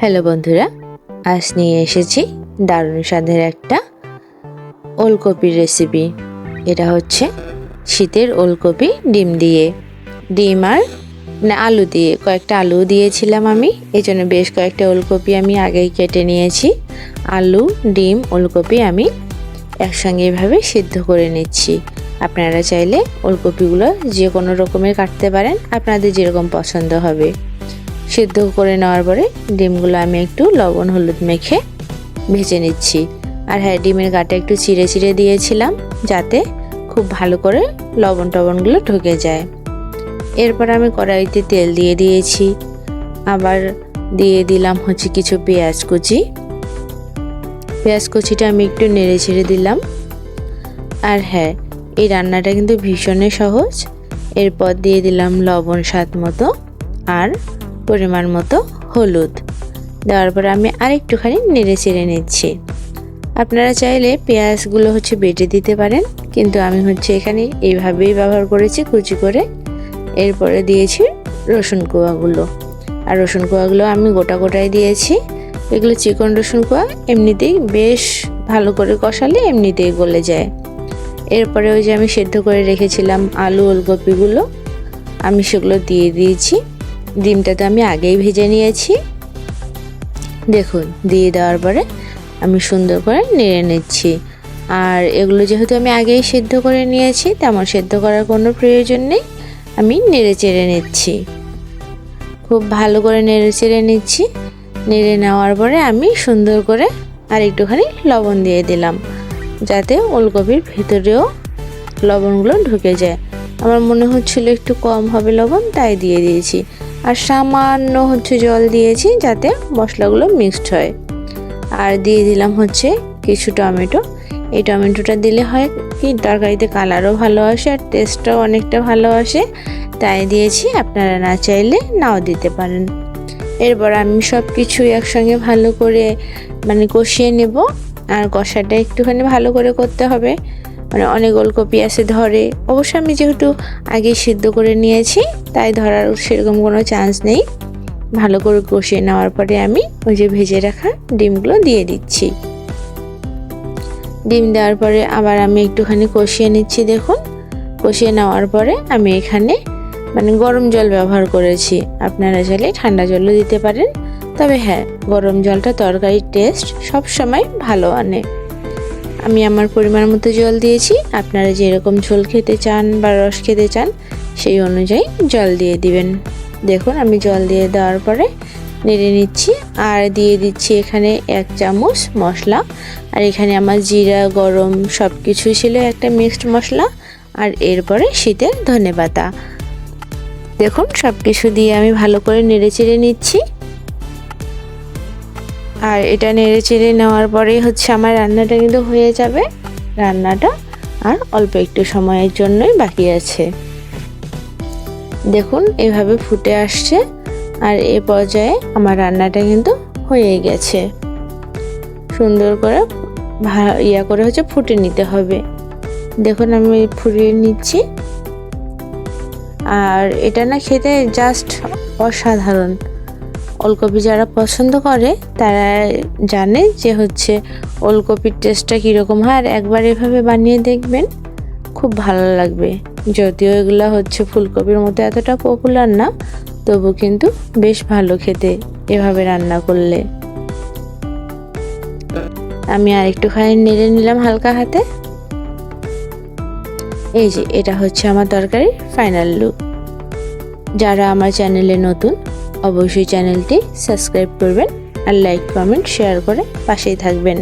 Hello বন্ধুরা, আজ নিয়ে এসেছি দারুণ স্বাদের একটা ওলকপির রেসিপি এটা হচ্ছে শীতের ওলকপি ডিম দিয়ে। ডিম আর না, আলু দিয়ে। কয়েকটা আলু দিয়েছিলাম আমি এই জন্য বেশ কয়েকটা ওলকপি আমি আগেই কেটে নিয়েছি। আলু, ডিম, ওলকপি আমি একসঙ্গে এভাবে সিদ্ধ করে নিচ্ছি। আপনারা চাইলে ওলকপিগুলো যে কোনো রকমের কাটতে পারেন, আপনাদের যেরকম পছন্দ হবে। সিদ্ধ করে নেওয়ার পরে ডিমগুলো আমি একটু লবণ হলুদ মেখে ভেজে নিচ্ছি। আর হ্যাঁ ডিমের গাটা একটু চিড়ে চিড়ে দিয়েছিলাম যাতে খুব ভালো করে লবণ টবণগুলো ঢুকে যায়। এরপর আমি কড়াইতে তেল দিয়ে দিয়েছি। আবার দিয়ে দিলাম হচ্ছে কিছু পেঁয়াজ কুচি। পেঁয়াজ কুচিটা আমি একটু নেড়ে ছেড়ে দিলাম। আর হ্যাঁ এই রান্নাটা কিন্তু ভীষণই সহজ। এরপর দিয়ে দিলাম লবণ স্বাদ মতো। আর পরিমাণ মতো হলুদ। দেওয়ার পর আমি আরেকটুখানি নেড়ে চেড়ে নিচ্ছি। আপনারা চাইলে পেঁয়াজগুলো হচ্ছে বেটে দিতে পারেন, কিন্তু আমি হচ্ছে এখানে এইভাবেই ব্যবহার করেছি, কুচি করে। এরপরে দিয়েছি রসুন কোয়াগুলো। আর রসুন কোয়াগুলো আমি গোটা গোটায় দিয়েছি। এগুলো চিকন রসুন কোয়া এমনিতেই বেশ ভালো করে কষালে এমনিতেই গলে যায়। এরপরে ওই যে আমি সেদ্ধ করে রেখেছিলাম আলু ওলকপিগুলো, আমি সেগুলো দিয়ে দিয়েছি। ডিমটা তো আমি আগেই ভেজে নিয়েছি। দেখুন, দিয়ে দেওয়ার পরে আমি সুন্দর করে নেড়ে নিচ্ছি। আর এগুলো যেহেতু আমি আগেই সেদ্ধ করে নিয়েছি, তেমন সেদ্ধ করার কোনো প্রয়োজন নেই। আমি নেড়ে চেড়ে নিচ্ছি। খুব ভালো করে নেড়ে চেড়ে নিচ্ছি। নেড়ে নেওয়ার পরে আমি সুন্দর করে আর একটুখানি লবণ দিয়ে দিলাম, যাতে ওলকপির ভেতরেও লবণগুলো ঢুকে যায়। আমার মনে হচ্ছিল একটু কম হবে লবণ, তাই দিয়ে দিয়েছি। আর সামান্য হচ্ছে জল দিয়েছি যাতে মশলাগুলো মিক্সড হয়। আর দিয়ে দিলাম হচ্ছে কিছু টমেটো। এই টমেটোটা দিলে হয় কি, তরকারিতে কালারও ভালো আসে আর টেস্টটাও অনেকটা ভালো আসে। তাই দিয়েছি, আপনারা না চাইলে নাও দিতে পারেন। এরপর আমি সব কিছু একসঙ্গে ভালো করে মানে কষিয়ে নেব। আর কষাটা একটুখানি ভালো করে করতে হবে। মানে অনেক ওলকপি আছে ধরে। অবশ্য আমি যেহেতু আগে সিদ্ধ করে নিয়েছি, তাই ধরার সেরকম কোনো চান্স নেই। ভালো করে কষিয়ে নেওয়ার পরে আমি ওই যে ভেজে রাখা ডিমগুলো দিয়ে দিচ্ছি। ডিম দেওয়ার পরে আবার আমি একটুখানি কষিয়ে নিচ্ছি, দেখুন। কষিয়ে নেওয়ার পরে আমি এখানে মানে গরম জল ব্যবহার করেছি। আপনারা চাইলে ঠান্ডা জলও দিতে পারেন। তবে হ্যাঁ গরম জলটা তরকারির টেস্ট সব সময় ভালো আনে। আমি আমার পরিমাণ মতো জল দিয়েছি। আপনারা যেরকম ঝোল খেতে চান বা রস খেতে চান, সেই অনুযায়ী জল দিয়ে দিবেন। দেখুন, আমি জল দিয়ে দেওয়ার পরে নেড়ে নিচ্ছি আর দিয়ে দিচ্ছি এখানে এক চামচ মশলা। আর এখানে আমার জিরা, গরম সব কিছু ছিল একটা মিক্সড মশলা। আর এরপরে শীতের ধনে পাতা। দেখুন সব কিছু দিয়ে আমি ভালো করে নেড়ে চেড়ে নিচ্ছি। আর এটা নেড়ে চেড়ে নেওয়ার পরেই হচ্ছে আমার রান্নাটা কিন্তু হয়ে যাবে। রান্নাটা আর অল্প একটু সময়ের জন্যই বাকি আছে। দেখুন, এভাবে ফুটে আসছে আর এ পর্যায়ে আমার রান্নাটা কিন্তু হয়ে গেছে। সুন্দর করে ইয়া করে হচ্ছে ফুটে নিতে হবে। দেখুন, আমি ফুটিয়ে নিচ্ছি। আর এটা না খেতে জাস্ট অসাধারণ। ওলকপি যারা পছন্দ করে, তারা জানে যে হচ্ছে ওলকপির টেস্টটা কীরকম হয়। আর একবার এভাবে বানিয়ে দেখবেন, খুব ভালো লাগবে। যদিও এগুলো হচ্ছে ফুলকপির মতো এতটা পপুলার না, তবু কিন্তু বেশ ভালো খেতে এভাবে রান্না করলে। আমি আর একটুখানি নেড়ে নিলাম হালকা হাতে। এই যে, এটা হচ্ছে আমার তরকারির ফাইনাল লুক যারা আমার চ্যানেলে নতুন অবশ্যই চ্যানেলটি সাবস্ক্রাইব করবেন আর লাইক কমেন্ট শেয়ার করে পাশেই থাকবেন।